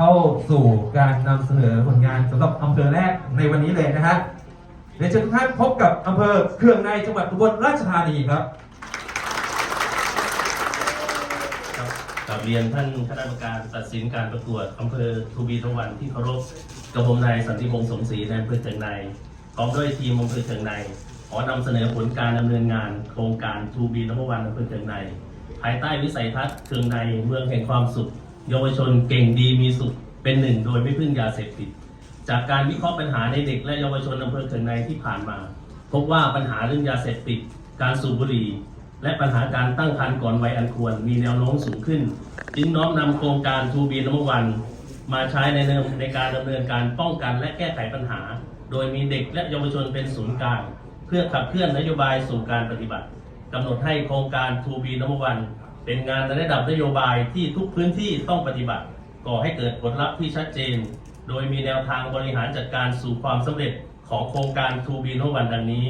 เข้าสู่การนำเสนอผลงานสำหรับอำเภอแรกในวันนี้เลยนะฮะเดี๋ยวเชิญทุกท่านพบกับอำเภอเครื่องในจังหวัดอุบลราชธานีครับครับกลับเรียนท่านคณะกรรมการตัดสินการประกวดอำเภอทูบีทวันที่เคารพกับผมนายสันติพงษ์สมศรีในอำเภอเชียงในพร้อมด้วยทีมอำเภอเชียงในขอนำเสนอผลการดำเนินงานโครงการทูบีทวันอำเภอเชียงในภายใต้วิสัยทัศน์เชียงในเมืองแห่งความสุข เยาวชนเก่งดีมีสุขเป็นหนึ่งโดยไม่พึ่งยาเสพติด จากการวิเคราะห์ปัญหาในเด็กและเยาวชนอำเภอเชียงในที่ผ่านมา พบว่าปัญหาเรื่องยาเสพติด การสูบบุหรี่ และปัญหาการตั้งครรภ์ก่อนวัยอันควรมีแนวโน้มสูงขึ้น จึงน้อมนำโครงการทูบีนวันมาใช้ในเนิมในการดำเนินการป้องกันและแก้ไขปัญหา โดยมีเด็กและเยาวชนเป็นศูนย์กลางเพื่อขับเคลื่อนนโยบายสู่การปฏิบัติกำหนดให้โครงการทูบีนวัน เป็นงานในระดับนโยบายที่ทุกพื้นที่ต้องปฏิบัติ ก่อให้เกิดผลลัพธ์ที่ชัดเจน โดยมีแนวทางบริหารจัดการสู่ความสำเร็จของโครงการทูบีนวันดังนี้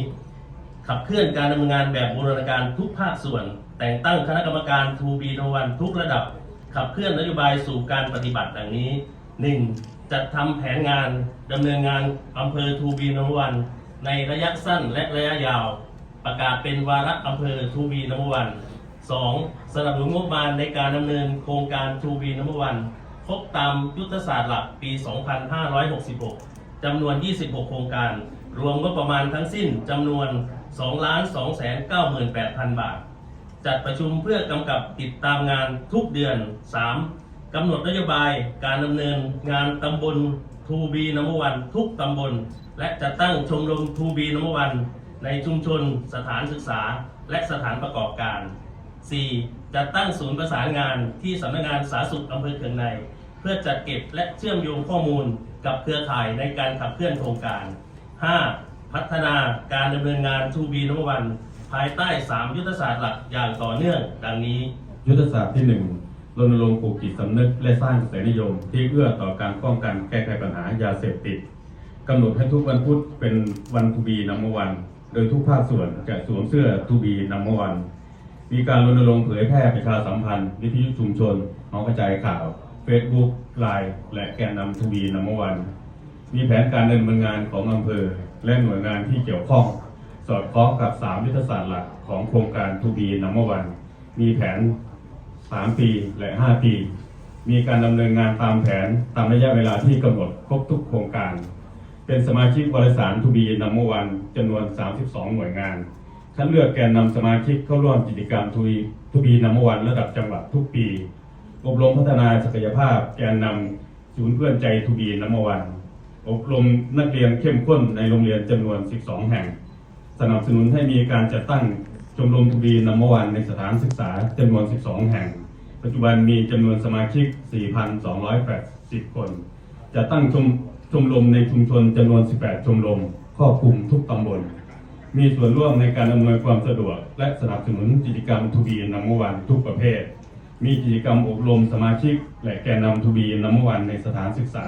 ขับเคลื่อนการดำเนินงานแบบบูรณาการทุกภาคส่วน แต่งตั้งคณะกรรมการทูบีนวันทุกระดับ ขับเคลื่อนนโยบายสู่การปฏิบัติดังนี้ 1. จัดทำแผนงานดำเนินงานอำเภอทูบีนวันในระยะสั้นและระยะยาว ประกาศเป็นวาระอำเภอทูบีนวัน 2. สนับสนุนงบประมาณในการดำเนินโครงการทูบีน้ำวันครบตามยุทธศาสตร์หลักปี 2566 จำนวน 26 โครงการ รวมก็ประมาณทั้งสิ้นจำนวน 2 2 9 8 0 0 0 บาท จัดประชุมเพื่อกำกับติดตามงานทุกเดือน 3. กำหนดนโยบายการดำเนินงานตำบลทูบีนมวันทุกตำบล และจัดตั้งชมรมทูบีนมวันในชุมชนสถานศึกษาและสถานประกอบการ 4. จัดตั้งศูนย์ประสานงานที่สำนักงานสาธารณสุขอำเภอเคืองใน เพื่อจัดเก็บและเชื่อมโยงข้อมูลกับเครือข่ายในการขับเคลื่อนโครงการ 5. พัฒนาการดำเนินงานทูบีนวัน ภายใต้ 3 ยุทธศาสตร์หลักอย่างต่อเนื่อง ดังนี้ ยุทธศาสตร์ที่หนึ่งรณรงค์ปลูกจิตสำนึกและสร้างกระแสนิยม ที่เอื้อต่อการป้องกันแก้ไขปัญหายาเสพติดกำหนดให้ทุกวันพุธเป็นวันทูบีนัมวัน โดยทุกภาคส่วนจะสวมเสื้อทูบีนัมวัน มีการรณรงค์เผยแพร่ประชาสัมพันธ์วิทยุชุมชนหอกระจายข่าว Facebook ไลน์และแกนนำทูบีนัมวัน มีแผนการดำเนินงานของอำเภอ และหน่วยงานที่เกี่ยวข้อง สอดคล้องกับ 3 ยุทธศาสตร์หลักของโครงการทูบีนัมวัน มีแผน 3 ปีและ 5 ปี มีการดำเนินงานตามแผนตามระยะเวลาที่กำหนดครบทุกโครงการ เป็นสมาชิกบริษัททูบีนัมวันจำนวน 32 หน่วยงาน คัดเลือกแกนนำสมาชิกเข้าร่วมกิจกรรมทูบีทูบีนัมวันระดับจังหวัดทุกปี อบรมพัฒนาศักยภาพแกนนำศูนย์เพื่อนใจทูบีนัมวัน อบรมนักเรียนเข้มข้นในโรงเรียนจำนวน 12 แห่ง สนับสนุนให้มีการจัดตั้งชมรมทูบีนัมวันในสถานศึกษาจำนวน 12 แห่ง ปัจจุบันมีจำนวนสมาชิก 4,280 คน จะตั้งชมชมรมในชุมชนจำนวน 18 ชมรมครอบคลุมทุกตำบล มีส่วนร่วมในการอำนวยความสะดวก และสนับสนุนกิจกรรมทูบีนัมวันทุกประเภท มีกิจกรรมอบรมสมาชิก และแกนนำทูบีนัมวันในสถานศึกษา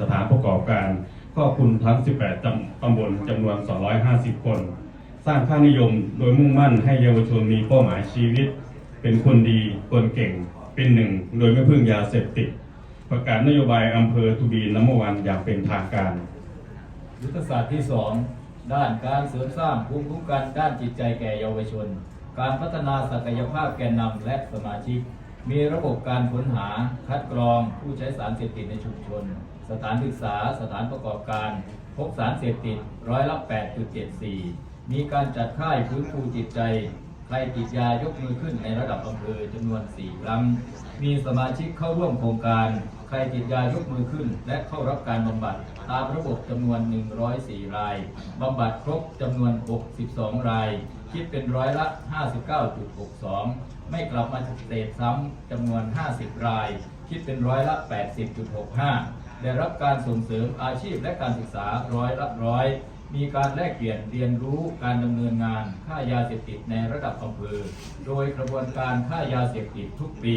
สถานประกอบการครอบคลุมทั้ง 18 ตำบลจำนวน 250 คน สร้างค่านิยมโดยมุ่งมั่นให้เยาวชนมีเป้าหมายชีวิต เป็นคนดี คนเก่ง เป็นหนึ่ง โดยไม่พึ่งยาเสพติด ประกาศนโยบายอำเภอทูบีนัมวันอย่างเป็นทางการ ยุทธศาสตร์ที่ 2 ด้านการเสริมสร้างภูมิคุ้มกันด้านจิตใจแก่เยาวชน การพัฒนาศักยภาพแกนนำและสมาชิก มีระบบการค้นหาคัดกรองผู้ใช้สารเสพติดในชุมชน สถานศึกษาสถานประกอบการ พบสารเสพติดร้อยละ 8.74 มีการจัดค่ายฟื้นฟูจิตใจ ใครติดยายกมือขึ้นในระดับอำเภอจำนวน 4 ครั้ง มีสมาชิกเข้าร่วมโครงการ ใครติดยายกมือขึ้น และเข้ารับการบำบัด ตามระบบจำนวน 104 รายบำบัดครบจำนวน 62 ราย คิดเป็นร้อยละ 59.62 ไม่กลับมาเสพซ้ำจำนวน 50 ราย คิดเป็นร้อยละ 80.65 ได้รับการส่งเสริมอาชีพและการศึกษาร้อยละร้อย มีการแลกเปลี่ยนเรียนรู้การดำเนินงานค่ายาเสพติดในระดับอำเภอ โดยกระบวนการค่ายาเสพติดทุกปี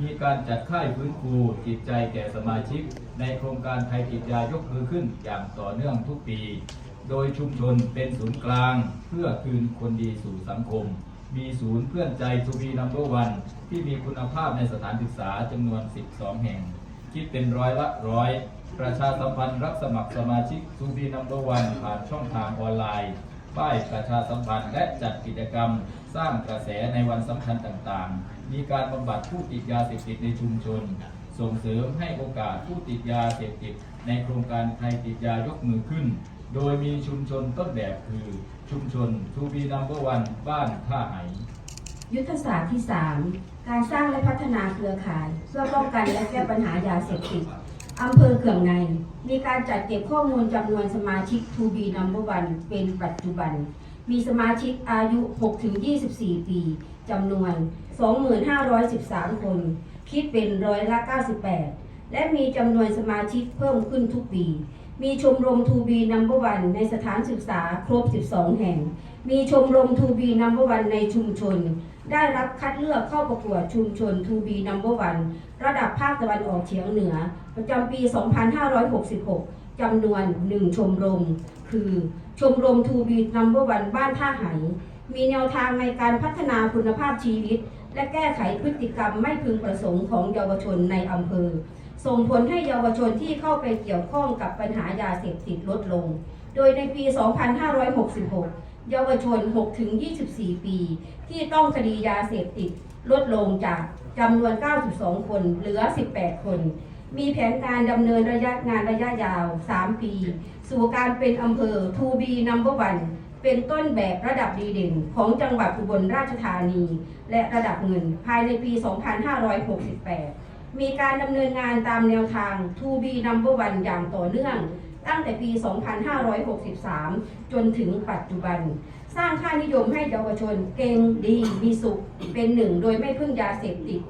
มีการจัดค่ายฟื้นฟูจิตใจแก่สมาชิก ในโครงการไทยติดยายกมือขึ้นอย่างต่อเนื่องทุกปี โดยชุมชนเป็นศูนย์กลาง เพื่อคืนคนดีสู่สังคม มีศูนย์เพื่อนใจทูบีนัมเบอร์วันที่มีคุณภาพในสถานศึกษาจำนวน 12 แห่ง คิดเป็นร้อยละร้อย ประชาสัมพันธ์รับสมัครสมาชิกทูบีนัมเบอร์วันผ่านช่องทางออนไลน์ ป้ายประชาสัมพันธ์และจัดกิจกรรม สร้างกระแสในวันสำคัญต่างๆ มีการบำบัดผู้ติดยาเสพติดในชุมชน ส่งเสริมให้โอกาสผู้ติดยาเสพติด ในโครงการไทยติดยายกมือขึ้น โดยมีชุมชนต้นแบบคือชุมชนทูบีนัมเบอร์วันบ้านท่าไหยุทธศาสตร์ที่ 3 การสร้างและพัฒนาเครือข่าย เพื่อป้องกันและแก้ปัญหายาเสพติดอำเภอเขื่องใน มีการจัดเก็บข้อมูลจำนวนสมาชิก 2B Number One เป็นปัจจุบัน มีสมาชิกอายุ 6-24 ปีจำนวน 2513 คน คิดเป็นร้อยละ 98 และมีจำนวนสมาชิกเพิ่มขึ้นทุกปี มีชมรม 2B Number One ในสถานศึกษาครบ 12 แห่ง มีชมรม 2B Number One ในชุมชน ได้รับคัดเลือกเข้าประกวดชุมชน 2B Number One ระดับภาคตะวันออกเฉียงเหนือ ประจำปี 2566 จำนวน 1 ชมรม คือชมรม 2B Number One บ้านท่าไหมีแนวทางในการพัฒนาคุณภาพชีวิต และแก้ไขพฤติกรรมไม่พึงประสงค์ของเยาวชนในอำเภอ ส่งผลให้เยาวชนที่เข้าไปเกี่ยวข้องกับปัญหายาเสพติดลดลง โดยในปี 2566 เยาวชน 6-24 ปี ที่ต้องคดียาเสพติดลดลงจากจำนวน 92 คนเหลือ 18 คน มีแผนการดำเนินระยะงานระยะยาว 3 ปี สู่การเป็นอำเภอ 2B Number One เป็นต้นแบบระดับดีเด่นของจังหวัดอุบลราชธานี และระดับเงินภายในปี 2568 มีการดำเนินงานตามแนวทาง 2B Number One อย่างต่อเนื่อง ตั้งแต่ปี 2563 จนถึงปัจจุบัน สร้างค่านิยมให้เยาวชนเก่งดีมีสุข เป็นหนึ่งโดยไม่พึ่งยาเสพติด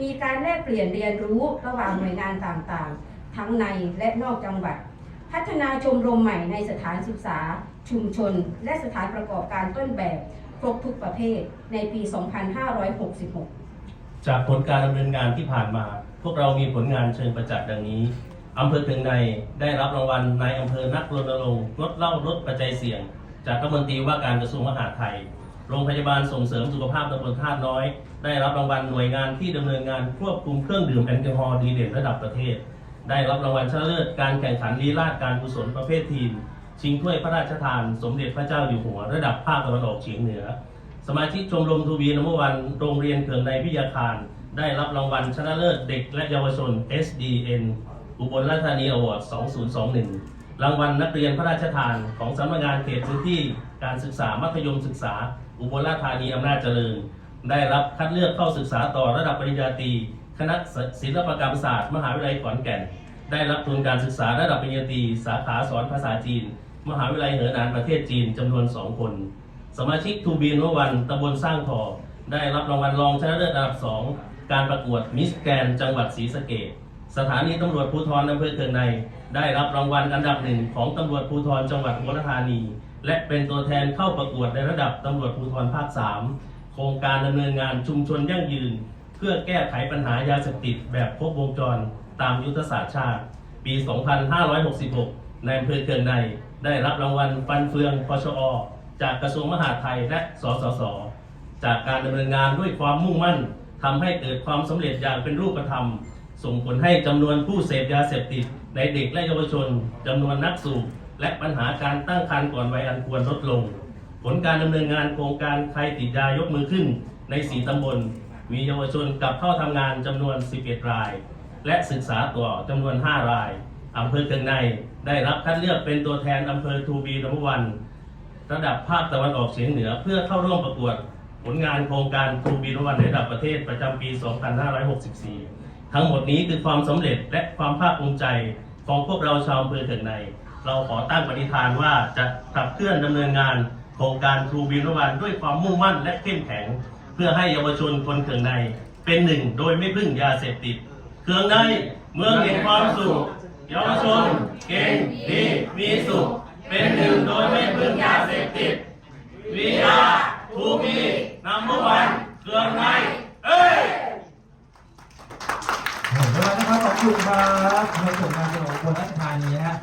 มีการแลกเปลี่ยนเรียนรู้ระหว่างหน่วยงานต่างๆ ทั้งในและนอกจังหวัด พัฒนาชมรมใหม่ในสถานศึกษา ชุมชน และสถานประกอบการต้นแบบครบทุกประเภทในปี 2566 จากผลการดำเนินงานที่ผ่านมา พวกเรามีผลงานเชิงประจักษ์ดังนี้อำเภอเพียงในได้รับรางวัลนายอำเภอนักรณรงค์ลดเหล้าลดปัจจัยเสี่ยง จากรัฐมนตรีว่าการกระทรวงมหาดไทย โรงพยาบาลส่งเสริมสุขภาพตำบลท่าตุน้อย ได้รับรางวัลหน่วยงานที่ดำเนินงานควบคุมเครื่องดื่มแอลกอฮอล์ดีเด่นระดับประเทศ ได้รับรางวัลชนะเลิศการแข่งขันลีลาดการกุศลประเภททีมชิงถ้วยพระราชทาน สมเด็จพระเจ้าอยู่หัว ระดับภาคตะวันออกเฉียงเหนือ สมาชิกชมรมทูบีนมวันโรงเรียนเขื่องในวิทยาคาร ได้รับรางวัลชนะเลิศเด็กและเยาวชน SDN อุบลราชธานีอวอร์ด 2021 รางวัลนักเรียนพระราชทานของสำนักงานเขตพื้นที่การศึกษามัธยมศึกษา อุบลราชธานีอำนาจเจริญ ได้รับคัดเลือกเข้าศึกษาต่อระดับปริญญาตรีคณะศิลปกรรมศาสตร์ มหาวิทยาลัยขอนแก่น ได้รับทุนการศึกษาระดับปริญญาตรีสาขาสอนภาษาจีน มหาวิทยาลัยเหอหนานประเทศจีนจำนวน 2 คน สมาชิกทูบีนวันตำบลสร้างทอได้รับรางวัลรองชนะเลิศอันดับ 2 การประกวดมิสแกนจังหวัดศรีสะเกษสถานีตำรวจภูธรอำเภอเคืองใน ได้รับรางวัลอันดับหนึ่งของตำรวจภูธรจังหวัดอุบลราธานี และเป็นตัวแทนเข้าประกวดในระดับตำรวจภูธรภาค 3 โครงการดำเนินงานชุมชนยั่งยืน เพื่อแก้ไขปัญหายาเสพติดแบบครบวงจร ตามยุทธศาสตร์ชาติ ปี 2566 ในอำเภอเคืองใน ได้รับรางวัลฟันเฟืองพชอ จากกระทรวงมหาดไทยและสสส จากการดำเนินงานด้วยความมุ่งมั่นทำให้เกิดความสำเร็จอย่างเป็นรูปธรรม ส่งผลให้จำนวนผู้เสพยาเสพติดในเด็กและเยาวชนจำนวนนักสูบและปัญหาการตั้งครรภ์ก่อนวัยอันควรลดลง ผลการดำเนินงานโครงการใครติดยายกมือขึ้นใน4ตำบล มีเยาวชนกลับเข้าทำงานจำนวน 11 ราย และศึกษาต่อจำนวน 5 รายอำเภอเคืองในได้รับคัดเลือกเป็นตัวแทนอำเภอทูบีนวัน ระดับภาคตะวันออกเฉียงเหนือ เพื่อเข้าร่วมประกวดผลงานโครงการทูบีนวันในระดับประเทศประจำปี 2564 ทั้งหมดนี้คือความสำเร็จและความภาคภูมิใจของพวกเราชาวอำเภอเถิงใน เราขอตั้งปณิธานว่าจะขับเคลื่อนดำเนินงานโครงการทูบีนวันด้วยความมุ่งมั่นและเข้มแข็ง เพื่อให้เยาวชนคนเถิงใน เป็นหนึ่งโดยไม่พึ่งยาเสพติดเคืองในเมืองแห่งความสุขเยาวชน เก่งดีมีสุข เป็นหนึ่งโดยไม่พึ่งยาเสพติดวิยาทูมีนัมเบอร์วันเครื่องในเอ้ยหมดเวลานะครับขอบคุณครับเราส่งมาสนอกคนรัชธานี้ฮะ